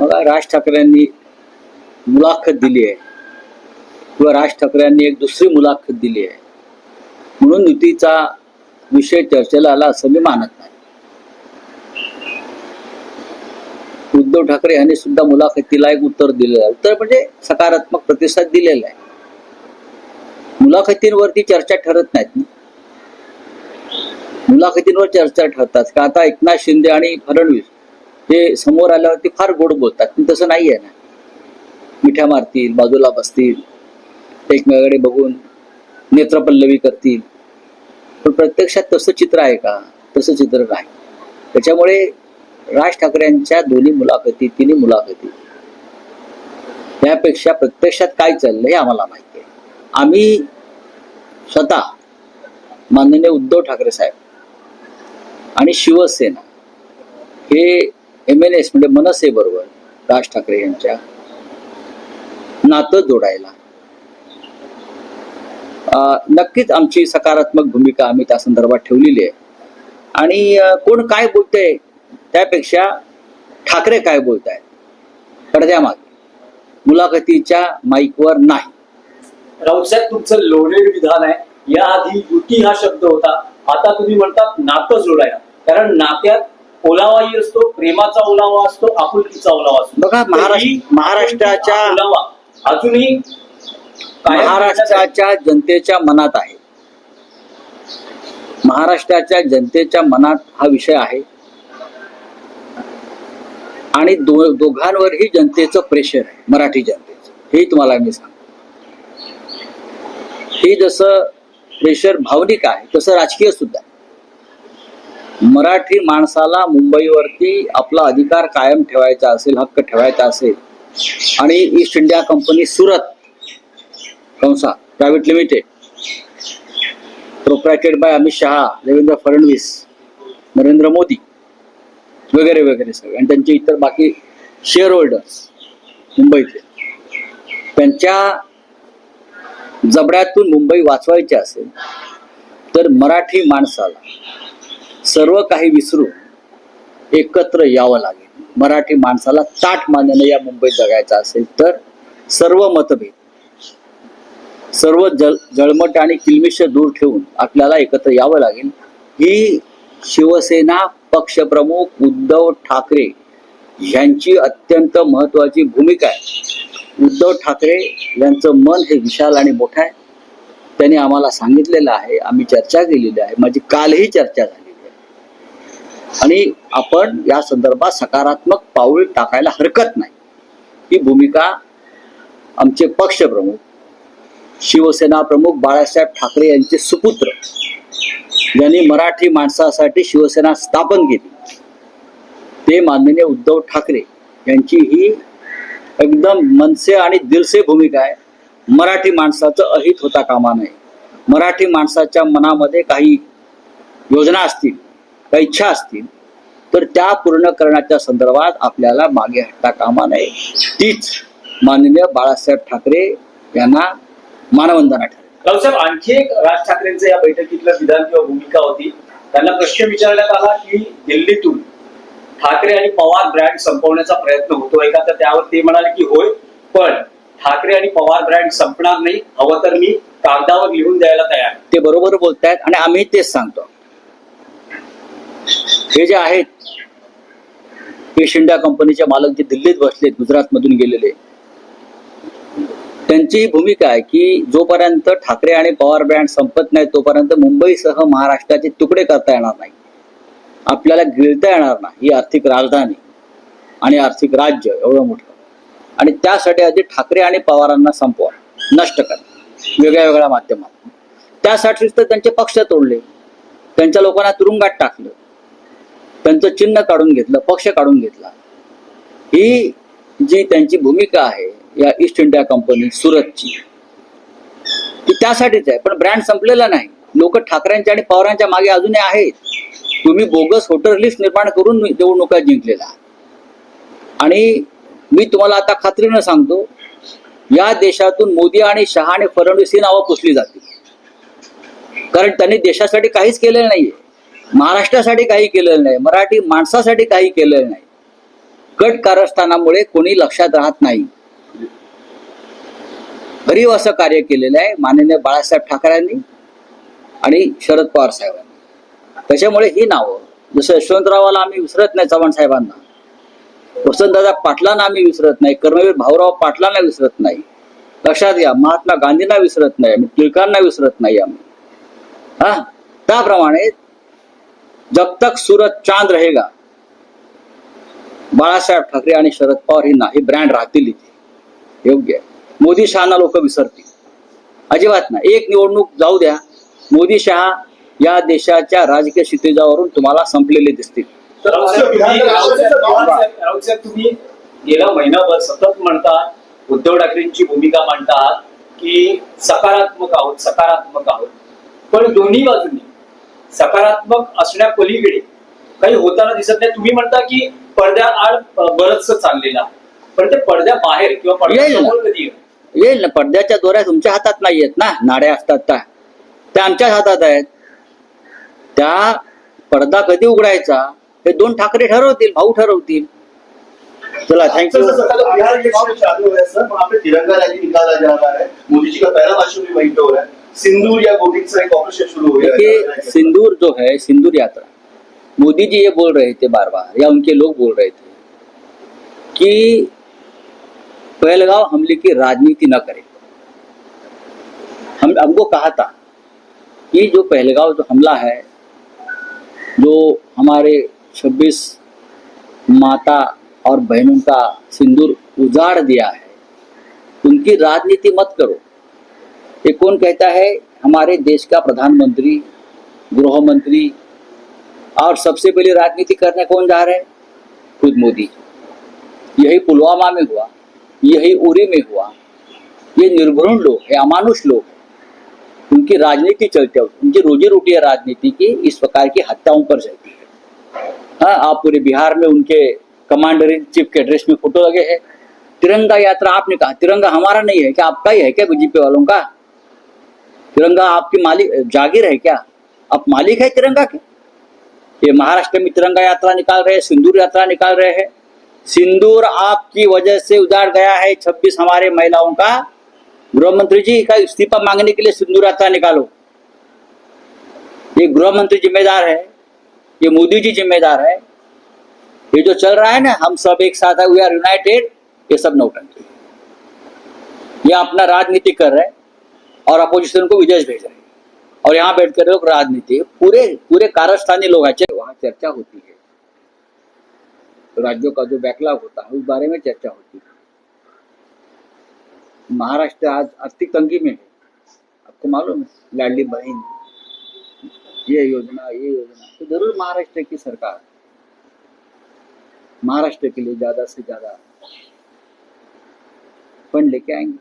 मला राज ठाकरेंनी मुलाखत दिली आहे. किंवा राज ठाकरेंनी एक दुसरी मुलाखत दिली आहे. म्हणून युतीचा विषय चर्चेला आला असं मी मानत नाही. उद्धव ठाकरे यांनी सुद्धा मुलाखतीला एक उत्तर दिलेलं आहे. उत्तर म्हणजे सकारात्मक प्रतिसाद दिलेला आहे. मुलाखतींवरती चर्चा ठरत नाहीत ना? मुलाखतींवर चर्चा ठरतात. का आता एकनाथ शिंदे आणि फडणवीस हे समोर आल्यावर ते फार गोड बोलतात पण तसं नाही आहे ना. मिठ्या मारतील बाजूला बसतील एकमेकाकडे बघून नेत्रपल्लवी करतील. पण प्रत्यक्षात तसं चित्र आहे का? तसं चित्र नाही. त्याच्यामुळे राज ठाकरेंच्या दोन्ही मुलाखती तिन्ही मुलाखती त्यापेक्षा प्रत्यक्षात काय चाललंय हे आम्हाला माहिती आहे. आम्ही स्वतः माननीय उद्धव ठाकरे साहेब आणि शिवसेना हे एम एल एस म्हणजे मनसे बरोबर राज ठाकरे यांच्या नातं जोडायला. नक्कीच आमची सकारात्मक भूमिका आम्ही त्या संदर्भात ठेवलेली आहे. आणि कोण काय बोलतंय त्यापेक्षा ठाकरे काय बोलत आहेत पडद्यामागे. मुलाखतीच्या माईकवर नाही. राऊत तुमचं लोडेड विधान आहे. याआधी युती हा शब्द होता. आता तुम्ही म्हणतात नातं जोडायला. कारण नात्यात ओलावाही असतो प्रेमाचा ओलावा असतो आपुलकीचा ओलावा असतो. बघा, महाराष्ट्र- महाराष्ट्राच्या- ओलावा अजूनही महाराष्ट्राच्या जनतेच्या मनात आहे. महाराष्ट्राच्या जनतेच्या मनात हा विषय आहे. आणि दो दोघांवरही जनतेचं प्रेशर आहे मराठी जनतेचं. हे तुम्हाला मी सांगतो. हे जसं प्रेशर भावनिक आहे तसं राजकीय सुद्धा. मराठी माणसाला मुंबईवरती आपला अधिकार कायम ठेवायचा असेल हक्क ठेवायचा असेल आणि ईस्ट इंडिया कंपनी सुरत कंसा private limited प्रोप्रायटेड by Amit Shah Devendra Fadnavis Narendra Modi वगैरे वगैरे सगळे. आणि त्यांचे इतर बाकी शेअर होल्डर्स मुंबईचे त्यांच्या जबड्यातून मुंबई वाचवायची असेल तर मराठी माणसाला सर्व काही विसरून एकत्र यावं लागेल. मराठी माणसाला ताट मान्याने या मुंबईत जगायचं असेल तर सर्व मतभेद सर्व जल जळमट आणि किलमिश दूर ठेवून आपल्याला एकत्र यावं लागेल. ही शिवसेना पक्षप्रमुख उद्धव ठाकरे यांची अत्यंत महत्वाची भूमिका आहे. उद्धव ठाकरे यांचं मन हे विशाल आणि मोठं आहे. त्यांनी आम्हाला सांगितलेलं आहे आम्ही चर्चा केलेली आहे. माझी कालही चर्चा झाली. आणि आपण या संदर्भात सकारात्मक पाऊल टाकायला हरकत नाही. ही भूमिका आमचे पक्षप्रमुख शिवसेना प्रमुख बाळासाहेब ठाकरे यांचे सुपुत्र ज्यांनी मराठी माणसासाठी शिवसेना स्थापन केली. ते माननीय उद्धव ठाकरे यांची ही एकदम मनसे आणि दिलसे भूमिका आहे. मराठी माणसाचं अहित होता कामा नये. मराठी माणसाच्या मनामध्ये काही योजना असतील काही इच्छा असतील तर त्या पूर्ण करण्याच्या संदर्भात आपल्याला मागे हटता कामा नये. तीच माननीय बाळासाहेब ठाकरे यांना मानवंदना ठरेल. राऊत साहेब आणखी एक राज ठाकरेंचं या बैठकीतलं विधान किंवा भूमिका होती. त्यांना प्रश्न विचारण्यात आला की दिल्लीतून ठाकरे आणि पवार ब्रँड संपवण्याचा प्रयत्न होतोय का? तर त्यावर ते म्हणाले की होय पण ठाकरे आणि पवार ब्रँड संपणार नाही हवं तर मी कागदावर लिहून द्यायला तयार. ते बरोबर बोलतायत आणि आम्ही तेच सांगतो. हे जे आहेत ईस्ट इंडिया कंपनीचे मालक जे दिल्लीत बसलेत गुजरात मधून गेलेले त्यांची ही भूमिका आहे की जोपर्यंत ठाकरे आणि पवार ब्रँड संपत नाही तोपर्यंत मुंबईसह महाराष्ट्राचे तुकडे करता येणार नाही. आपल्याला गिळता येणार नाही ही आर्थिक राजधानी आणि आर्थिक राज्य एवढं मोठं. आणि त्यासाठी आधी ठाकरे आणि पवारांना संपवा नष्ट करा वेगळ्या वेगळ्या माध्यमात त्यासाठीच तर त्यांचे पक्ष तोडले. त्यांच्या लोकांना तुरुंगात टाकलं. त्यांचं चिन्ह काढून घेतलं पक्ष काढून घेतला. ही जी त्यांची भूमिका आहे या ईस्ट इंडिया कंपनी सुरतची ती त्यासाठीच आहे. पण ब्रँड संपलेला नाही. लोक ठाकरेंच्या आणि पवारांच्या मागे अजूनही आहेत. तुम्ही बोगस वोटर लिस्ट निर्माण करून निवडणुका जिंकलेला. आणि मी तुम्हाला आता खात्रीनं सांगतो या देशातून मोदी आणि शहा आणि फडणवीस ही नावं पुसली जातील. कारण त्यांनी देशासाठी काहीच केलेलं नाहीये. महाराष्ट्रासाठी काही केलेलं नाही मराठी माणसासाठी काही केलेलं नाही. कट कारस्थानामुळे कोणी लक्षात राहत नाही. गरीब असं कार्य केलेलं आहे माननीय बाळासाहेब ठाकरेंनी आणि शरद पवार साहेबांनी. त्याच्यामुळे ही नावं जसं यशवंतरावाला आम्ही विसरत नाही चव्हाण साहेबांना. वसंतदादा पाटलांना आम्ही विसरत नाही कर्मवीर भाऊराव पाटलांना विसरत नाही. लक्षात घ्या महात्मा गांधींना विसरत नाही आम्ही टिळकांना विसरत नाही आम्ही. हा? त्याप्रमाणे जब तक सूरज चांद रहेगा बाळासाहेब ठाकरे आणि शरद पवार ही ना हे ब्रँड राहतील इथे योग्य आहे. मोदी शहाना लोक विसरतील. अजिबात नाही. एक निवडणूक जाऊ द्या. मोदी शहा या देशाच्या राजकीय क्षितिजावरून तुम्हाला संपलेले दिसतील. तुम्ही- गेला महिनाभर सतत म्हणतात उद्धव ठाकरेंची भूमिका मांडतात की सकारात्मक आहोत सकारात्मक आहोत. पण दोन्ही बाजूंनी सकारात्मक असण्या पलीकडे काही होताना दिसत नाही. तुम्ही म्हणता की पडद्या आड बरचस चाललेलं. आहे पण ते पडद्या बाहेर किंवा पडद्यासमोर कधी येईल? येईल ना. पडद्याच्या दोऱ्या तुमच्या हातात नाही आहेत ना. नाड्या असतात त्या. त्या आमच्याच हातात आहेत. त्या पडदा कधी उघडायचा हे दोन ठाकरे ठरवतील भाऊ ठरवतील. चला thank you sir, sir, Bihar election चालू है सर. वहाँ पे तिरंगा रैली निकाला जा रहा है मोदी जी का पहला भाषण भी वहीं पे हो रहा है सिंदूर या वोटिंग से एक ऑपरेशन शुरू हो गया सिंदूर जो है सिंदूर यात्रा। मोदी जी ये बोल रहे थे बार बार या उनके लोग बोल रहे थे कि पहलगांव हमले की राजनीति न करें। हम हमको कहा था कि जो पहलगांव जो हमला है जो हमारे 26 माता और बहनों का सिंदूर उजाड़ दिया है उनकी राजनीति मत करो। ये कौन कहता है? हमारे देश का प्रधानमंत्री गृह मंत्री और सबसे पहले राजनीति करने कौन जा रहे हैं? खुद मोदी यही पुलवामा में हुआ, यही उरी में हुआ। ये निर्भुण लोग है, अमानुष लोग उनकी राजनीति चलते उनकी रोजी रोटी राजनीति की, इस प्रकार की हत्याओं पर चलती है। हाँ आप पूरे बिहार में उनके कमांडर इन चीफ के ड्रेस में फ़ोटो लगे हैं। तिरंगा यात्रा आपने कहा, तिरंगा हमारा नहीं है क्या? आपका ही है क्या? बीजेपी वालों का? तिरंगा आपकी मालिक, जागीर है क्या? आप मालिक है तिरंगा के? ये महाराष्ट्र में तिरंगा यात्रा निकाल रहे हैं, सिंदूर यात्रा निकाल रहे हैं। सिंदूर आपकी वजह से उजाड़ गया है छब्बीस हमारे महिलाओं का। गृह मंत्री जी का इस्तीफा मांगने के लिए सिंदूर यात्रा निकालो। ये गृह मंत्री जिम्मेदार है, ये मोदी जी जिम्मेदार है। ये जो चल रहा है ना, हम सब एक साथ है वी आर यूनाइटेड ये सब नौटंकी। ये अपना राजनीति कर रहे हैं। और अपोजिशन को विदेश भेज रहे हैं। और यहाँ बैठ कर लोग राजनीति, पूरे पूरे कारस्थानी लोग अच्छे वहाँ चर्चा होती है। तो राज्यों का जो बैकलॉग होता है, उस बारे में चर्चा होती है। महाराष्ट्र आज आर्थिक तंगी में है। आपको मालूम है, लाडली बहन, ये योजना ये योजना तो ज़रूर महाराष्ट्र की सरकार महाराष्ट्र के लिए ज़्यादा से ज़्यादा फंड लेके आएँगे।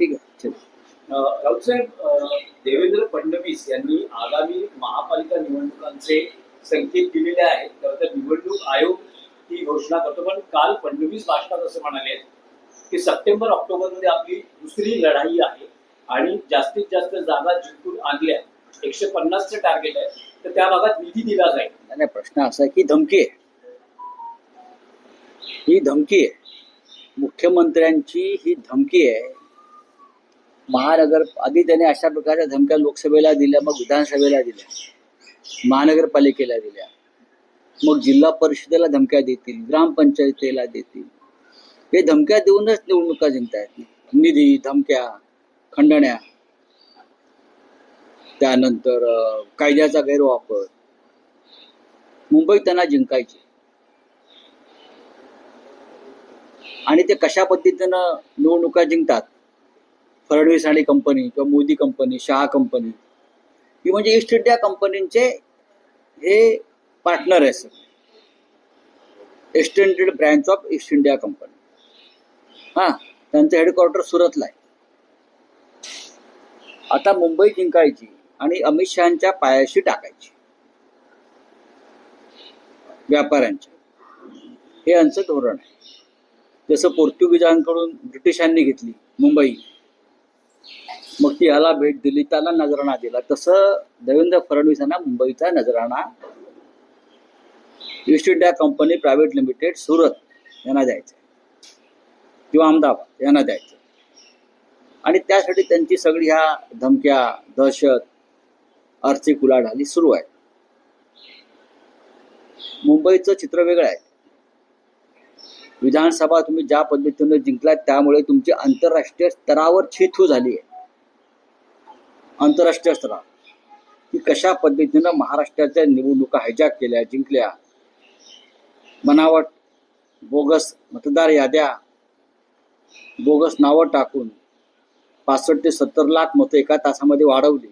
ठीक है, चलिए। राऊतसाहेब साहेब देवेंद्र फडणवीस यांनी आगामी महापालिका निवडणुकांचे संकेत दिलेले आहेत. तर निवडणूक आयोग ही घोषणा करतो पण काल फडणवीस भाषणात असं म्हणाले की सप्टेंबर ऑक्टोबरमध्ये आपली दुसरी लढाई आहे आणि जास्तीत जास्त जागा जिंकून आणल्या. एकशे पन्नासचं टार्गेट आहे. तर त्या भागात निधी दिला जाईल. नाही, प्रश्न असा आहे की धमकी आहे. ही धमकी आहे. मुख्यमंत्र्यांची ही धमकी आहे. महानगर आधी त्याने अशा प्रकारच्या धमक्या लोकसभेला दिल्या मग विधानसभेला दिल्या महानगरपालिकेला दिल्या मग जिल्हा परिषदेला धमक्या देतील ग्रामपंचायतीला देतील. हे धमक्या देऊनच निवडणुका जिंकतायत निधी धमक्या खंडण्या. त्यानंतर कायद्याचा गैरवापर. मुंबई त्यांना जिंकायची. आणि ते कशा पद्धतीनं निवडणुका जिंकतात? फडणवीस आणि कंपनी किंवा मोदी कंपनी शहा कंपनी ही म्हणजे ईस्ट इंडिया कंपनीचे हे पार्टनर आहे sir extended branch of east India company हा त्यांचं हेडक्वार्टर सुरतला आहे. आता मुंबई जिंकायची आणि अमित शहाच्या पायाशी टाकायची. व्यापाऱ्यांच्या. हे यांचं धोरण आहे. जसं पोर्तुगीजांकडून ब्रिटिशांनी घेतली मुंबई मग ती याला भेट दिली त्याला नजराणा दिला. तसं देवेंद्र फडणवीस यांना मुंबईचा नजराणा. East India company private limited Surat यांना द्यायचं. किंवा अहमदाबाद यांना द्यायचं. आणि त्यासाठी त्यांची सगळी ह्या धमक्या दहशत आर्थिक उलाढाली सुरू आहे. मुंबईचं चित्र वेगळं आहे. विधानसभा तुम्ही ज्या पद्धतीने जिंकलात त्यामुळे तुमची आंतरराष्ट्रीय स्तरावर छेथू झाली आहे. आंतरराष्ट्रीय स्तरावर. की कशा पद्धतीनं महाराष्ट्राच्या निवडणुका हायजॅक केल्या जिंकल्या? बनावट बोगस मतदार याद्या बोगस नावं टाकून पासष्ट ते सत्तर लाख मतं एका तासामध्ये वाढवली.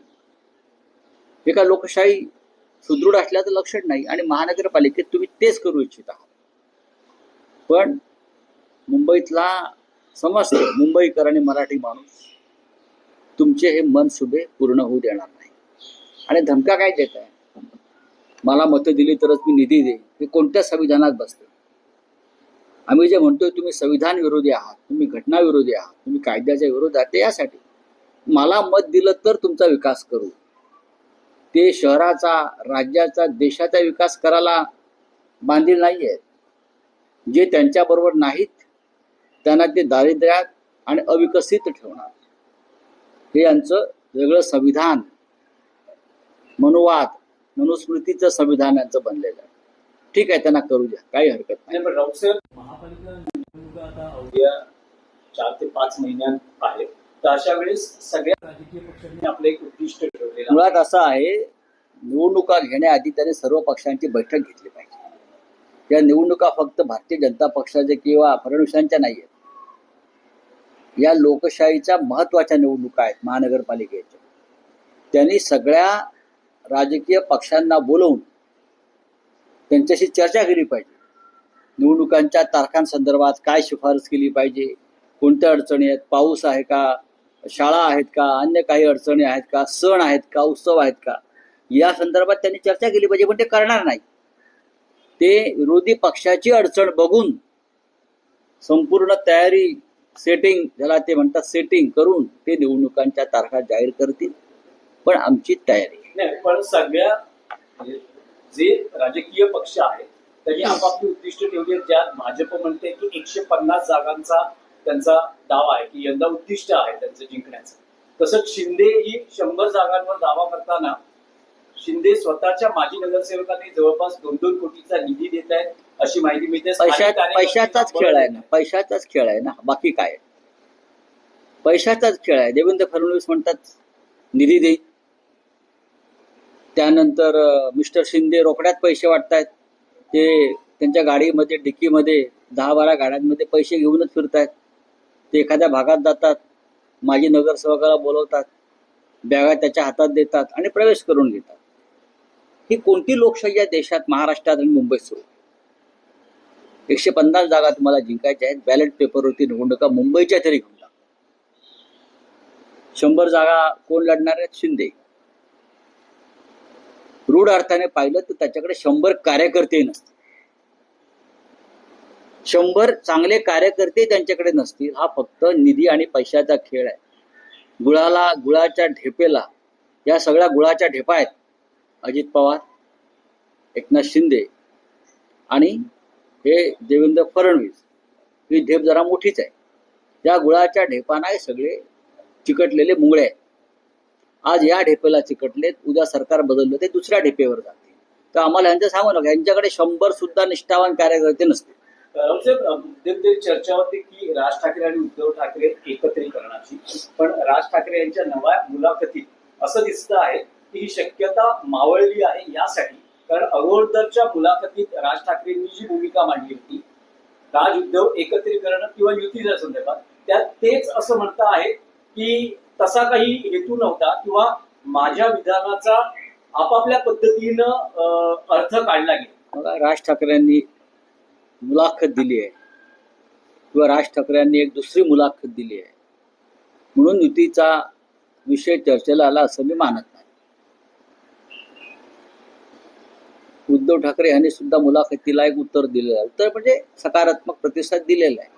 हे का लोकशाही सुदृढ असल्याचं लक्षण नाही आणि महानगरपालिकेत तुम्ही तेच करू इच्छित आहात. पण मुंबईतला समस्त मुंबईकर आणि मराठी माणूस तुमचे हे मनसुबे पूर्ण होऊ देणार नाही. आणि धमका काय देत आहे मला मतं दिली तरच मी निधी देईन. हे कोणत्या संविधानात बसते? आम्ही जे म्हणतोय तुम्ही संविधान विरोधी आहात तुम्ही घटना विरोधी आहात तुम्ही कायद्याच्या विरोधात ते यासाठी. मला मत दिलं तर तुमचा विकास करू. ते शहराचा राज्याचा देशाचा विकास करायला बांधील नाही आहेत जे त्यांच्याबरोबर नाहीत त्यांना ते दारिद्र्यात आणि अविकसित ठेवणार. हे यांचं वेगळं संविधान मनुवाद मनुस्मृतीचं संविधान यांचं बनलेलं आहे. ठीक आहे त्यांना करू द्या काही हरकत नाही. महापालिका चार ते पाच महिन्यात आहेत. तर अशा वेळेस सगळ्या राजकीय पक्षांनी आपलं एक उद्दिष्ट ठेवलेलं आहे. मुळात असं आहे निवडणुका घेण्याआधी त्यांनी सर्व पक्षांची बैठक घेतली पाहिजे. या निवडणुका फक्त भारतीय जनता पक्षाचे किंवा फडणवीसांच्या नाही आहेत या लोकशाहीच्या महत्त्वाच्या निवडणुका आहेत महानगरपालिकेच्या. त्यांनी सगळ्या राजकीय पक्षांना बोलवून त्यांच्याशी चर्चा केली पाहिजे. निवडणुकांच्या तारखांसंदर्भात काय शिफारस केली पाहिजे? कोणत्या अडचणी आहेत? पाऊस आहे का? शाळा आहेत का? अन्य काही अडचणी आहेत का? सण आहेत का? उत्सव आहेत का? या संदर्भात त्यांनी चर्चा केली पाहिजे पण ते करणार नाही. ते विरोधी पक्षाची अडचण बघून संपूर्ण तयारी सेटिंग ज्याला ते म्हणतात सेटिंग करून ते निवडणुकांच्या तारखा जाहीर करतील. पण आमची तयारी. पण सगळ्या म्हणजे जे राजकीय पक्ष आहेत त्यांनी आपापली उद्दिष्ट ठेवली ज्यात भाजप म्हणते की एकशे पन्नास जागांचा त्यांचा दावा आहे की यंदा उद्दिष्ट आहे त्यांचं जिंकण्याचं. तसंच शिंदे ही शंभर जागांवर दावा करताना शिंदे स्वतःच्या माजी नगरसेवकांनी जवळपास दोन दोन कोटीचा निधी देत आहेत अशी माहिती मिळते. पैशाचाच खेळ आहे ना पैशाचाच खेळ आहे ना बाकी काय? पैशाचाच खेळ आहे. देवेंद्र फडणवीस म्हणतात निधी देईल त्यानंतर मिस्टर शिंदे रोकड्यात पैसे वाटतायत. ते त्यांच्या गाडीमध्ये डिक्कीमध्ये दहा बारा गाड्यांमध्ये पैसे घेऊनच फिरतायत. ते एखाद्या भागात जातात माजी नगरसेवकाला बोलवतात बॅगा त्याच्या हातात देतात आणि प्रवेश करून घेतात. ही कोणती लोकशाही या देशात? महाराष्ट्रात आणि मुंबईत सुरू. एकशे पन्नास जागा तुम्हाला जिंकायच्या आहेत. बॅलेट पेपरवरती निवडणुका मुंबईच्या तरी घेऊन शंभर जागा कोण लढणार आहेत? शिंदे. रूढ अर्थाने पाहिलं तर त्याच्याकडे शंभर कार्यकर्ते नसतील. शंभर चांगले कार्यकर्ते त्यांच्याकडे नसतील. हा फक्त निधी आणि पैशाचा खेळ आहे. गुळाला गुळाच्या ढेपेला या सगळ्या गुळाच्या ढेपा आहेत. अजित पवार एकनाथ शिंदे आणि हे देवेंद्र फडणवीस. ही ढेप जरा मोठीच आहे. त्या गुळाच्या ढेपाना हे सगळे चिकटलेले मुंगळे आहेत. आज या ढेपेला चिकटलेत उद्या सरकार बदललं ते दुसऱ्या ढेपेवर जाते तर आम्हाला यांचं सांगू नका यांच्याकडे शंभर सुद्धा निष्ठावान कार्यकर्ते नसते चर्चा होती की राज ठाकरे आणि उद्धव ठाकरे एकत्रीकरणाची. पण राज ठाकरे यांच्या नव्या मुलाखतीत असं दिसतं आहे ही शक्यता मावळली आहे यासाठी कारण अगोदरच्या मुलाखतीत राज ठाकरेंनी जी भूमिका मांडली होती राज उद्धव एकत्रीकरण किंवा युतीच्या संदर्भात त्यात तेच असं म्हणतं आहे की तसा काही हेतू नव्हता किंवा माझ्या विधानाचा आपापल्या पद्धतीनं अर्थ काढला गेला. मला राज ठाकरेंनी मुलाखत दिली आहे. किंवा राज ठाकरेंनी एक दुसरी मुलाखत दिली आहे. म्हणून युतीचा विषय चर्चेला आला असं मी मानत नाही. उद्धव ठाकरे यांनी सुद्धा मुलाखतीला एक उत्तर दिलेलं आहे. तर म्हणजे सकारात्मक प्रतिसाद दिलेला आहे.